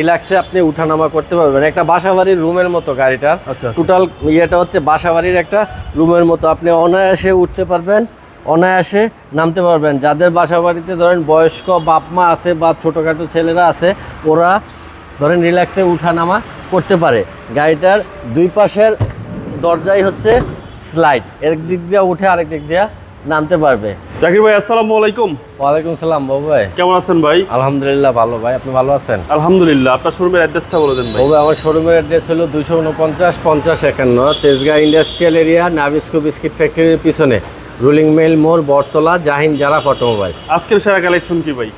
রিল্যাক্সে আপনি উঠানামা করতে পারবেন। একটা বাসাবাড়ির রুমের মতো গাড়িটার। আচ্ছা। টোটাল ইয়েটা হচ্ছে বাসাবাড়ির একটা রুমের মতো। আপনি অনায়াসে উঠতে পারবেন অনায়াসে নামতে পারবেন। যাদের বাসাবাড়িতে ধরেন বয়স্ক বাপ মা আছে বা ছোটোখাটো ছেলেরা আছে ওরা ধরেন রিল্যাক্সে উঠানামা করতে পারে। গাড়িটার দুই পাশের দরজাই হচ্ছে স্লাইড একদিক দিয়ে উঠে আরেক দিক দিয়ে নামতে পারবে। জাকির ভাই আসসালামু আলাইকুম। ওয়ালাইকুম সালাম বাবু ভাই। কেমন আছেন ভাই? আলহামদুলিল্লাহ ভালো ভাই আপনি ভালো আছেন? আলহামদুলিল্লাহ আপনার শোরুমের অ্যাড্রেসটা বলে দেন ভাই। তবে আমার শোরুমের অ্যাড্রেস হলো দুশো উনপঞ্চাশ পঞ্চাশ একান্ন Tejgaon industrial area Nabisco biscuit ফ্যাক্টরির পিছনে। রুলিং মেল মোড় বটতলা জাহিন জারা অটোমোবাইল আজকের সেরা কালেকশন কি ভাই?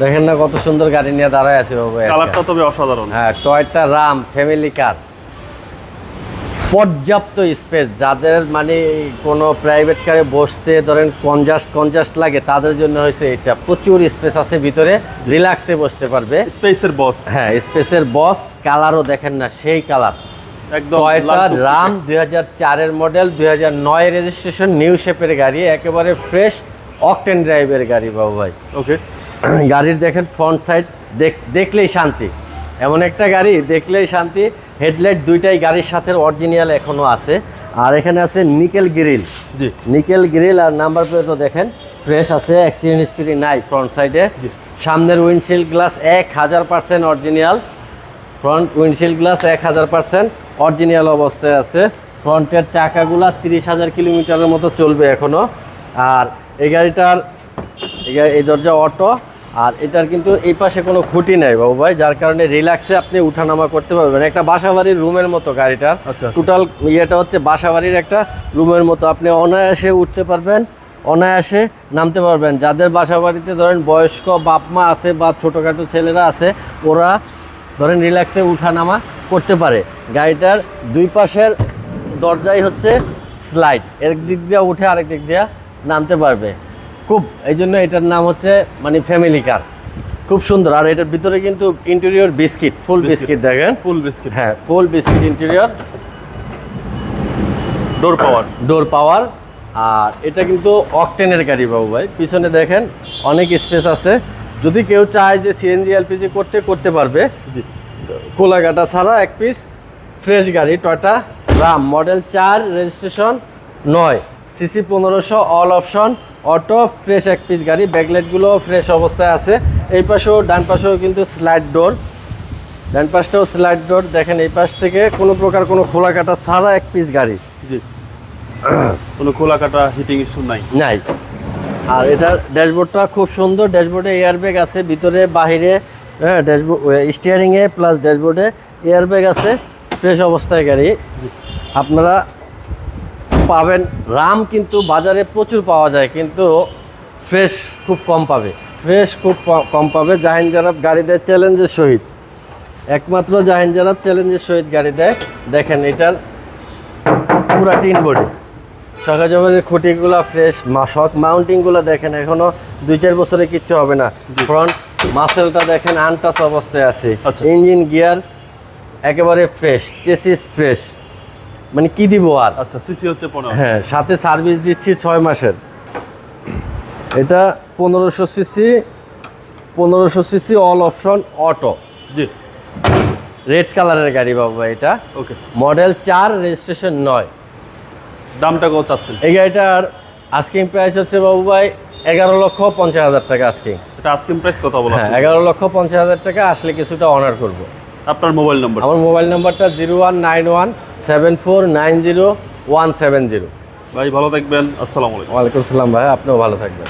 দেখেন না কত সুন্দর গাড়ি নিয়ে দাঁড়ায় আছে বাবু। কালারটা তবে অসাধারণ। হ্যাঁ টয়টা রাম ফ্যামিলি কার পর্যাপ্ত স্পেস যাদের মানে কোনো প্রাইভেট কারে বসতে ধরেন কনজাস্ট কনজাস্ট লাগে তাদের জন্য হয়েছে এটা। প্রচুর স্পেস আছে ভিতরে রিল্যাক্সে বসতে পারবে। স্পেসের বস হ্যাঁ স্পেসের বস কালারও দেখেন না সেই কালার টয়টা রাম দুই হাজার চারের মডেল দুই হাজার নয় রেজিস্ট্রেশন নিউ শেপের গাড়ি একেবারে ফ্রেশ অকটেন ড্রাইভের গাড়ি বাবু ভাই। ওকে গাড়ির দেখেন ফ্রন্ট সাইড দেখলেই শান্তি। এমন একটা গাড়ি দেখলেই শান্তি। হেডলাইট দুইটাই গাড়ির সাথে অরিজিনাল এখনও আছে। আর এখানে আছে nickel grill ji. Nickel grill আর নাম্বার প্লেটও দেখেন ফ্রেশ আছে অ্যাক্সিডেন্ট হিস্টোরি নাই ফ্রন্ট সাইডে সামনের উইন্ডশিল্ড গ্লাস এক হাজার percent original front windshield glass এক হাজার পার্সেন্ট অরিজিনাল অবস্থায় আছে। ফ্রন্টের চাকাগুলা তিরিশ হাজার কিলোমিটারের মতো চলবে এখনও আর এই গাড়িটার এই দরজা অটো আর এটার কিন্তু এই পাশে কোনো খুঁটি নাই বাবু ভাই যার কারণে রিল্যাক্সে আপনি উঠানামা করতে পারবেন। একটা বাসাবাড়ির রুমের মতো গাড়িটার। আচ্ছা। টোটাল ইয়েটা হচ্ছে বাসাবাড়ির একটা রুমের মতো। আপনি অনায়াসে উঠতে পারবেন অনায়াসে নামতে পারবেন। যাদের বাসাবাড়িতে ধরেন বয়স্ক বাপ মা আছে বা ছোটোখাটো ছেলেরা আছে ওরা ধরেন রিল্যাক্সে উঠানামা করতে পারে। গাড়িটার দুই পাশের দরজাই হচ্ছে স্লাইড এক দিক দিয়ে উঠে আরেক দিক দিয়ে নামতে পারবে। খুব এই জন্য এটার নাম হচ্ছে মানে ফ্যামিলি কার খুব সুন্দর। আর এটার ভিতরে কিন্তু ইন্টেরিয়র বিস্কিট ফুল বিস্কিট দেখেন। ফুল বিস্কিট হ্যাঁ full biscuit interior door power door power আর এটা কিন্তু অকটেনের গাড়ি বাবু ভাই। পিছনে দেখেন অনেক স্পেস আছে। যদি কেউ চায় যে সিএনজি এলপিজি করতে করতে পারবে। কোলাঘাটা ছাড়া এক পিস ফ্রেশ গাড়ি টয়টা রাম মডেল চার রেজিস্ট্রেশন নয়। সিসি পনেরোশো অল অপশন অটো ফ্রেশ এক পিস গাড়ি ব্যাকলাইটগুলো ফ্রেশ অবস্থায় আছে। এই পাশেও ডান পাশেও কিন্তু স্লাইড ডোর ডান পাশটাও স্লাইড ডোর দেখেন এই পাশ থেকে কোনো প্রকার কোনো খোলা কাটা ছাড়া এক পিস গাড়ি। জি। কোনো খোলা কাটা হিটিং ইস্যু নাই। নাই। আর এটার ড্যাশবোর্ডটা খুব সুন্দর। ড্যাশবোর্ডে এয়ারব্যাগ আছে ভিতরে বাহিরে হ্যাঁ ড্যাশবোর্ড স্টিয়ারিংয়ে প্লাস ড্যাশবোর্ডে এয়ারব্যাগ আছে ফ্রেশ অবস্থায় গাড়ি। আপনারা পাবেন। রাম কিন্তু বাজারে প্রচুর পাওয়া যায় কিন্তু ফ্রেশ খুব কম পাবে। ফ্রেশ খুব কম পাবে জাহিন জারাব গাড়ি দেয় চ্যালেঞ্জের সহিত। একমাত্র জাহিন জারাব চ্যালেঞ্জের সহিত গাড়ি দেয়। দেখেন এটার পুরা টিন বডি। সকাল জমির খুঁটিগুলো ফ্রেশ শক মাউন্টিংগুলো দেখেন এখনও দুই চার বছরে কিচ্ছু হবে না। ফ্রন্ট মাসেলটা দেখেন আনটাচ অবস্থায় আছে। আচ্ছা। ইঞ্জিন গিয়ার একেবারে ফ্রেশ চেসিস ফ্রেশ মানে কি দিব আর? আচ্ছা সিসি হচ্ছে পনেরো। হ্যাঁ সাথে সার্ভিস দিচ্ছি ছয় মাসের। এটা পনেরোশো সিসি পনেরোশো CC all option auto ji. Red কালারের গাড়ি বাবা এটা। ওকে মডেল চার রেজিস্ট্রেশন নয়। দামটা কত চাচ্ছেন? এই গাড়িটার আস্কিং প্রাইস হচ্ছে বাবু ভাই এগারো লক্ষ পঞ্চাশ হাজার টাকা আস্কিং এটা আজকে প্রাইস কত বলা হ্যাঁ এগারো লক্ষ পঞ্চাশ হাজার টাকা আসলে কিছুটা অনার করব। আপনার মোবাইল নাম্বার আমার মোবাইল নাম্বারটা zero one nine one seven four nine zero one seven zero ভাই ভালো থাকবেন। আসসালামু আলাইকুম। ওয়ালাইকুম আসসালাম ভাই আপনিও ভালো থাকবেন।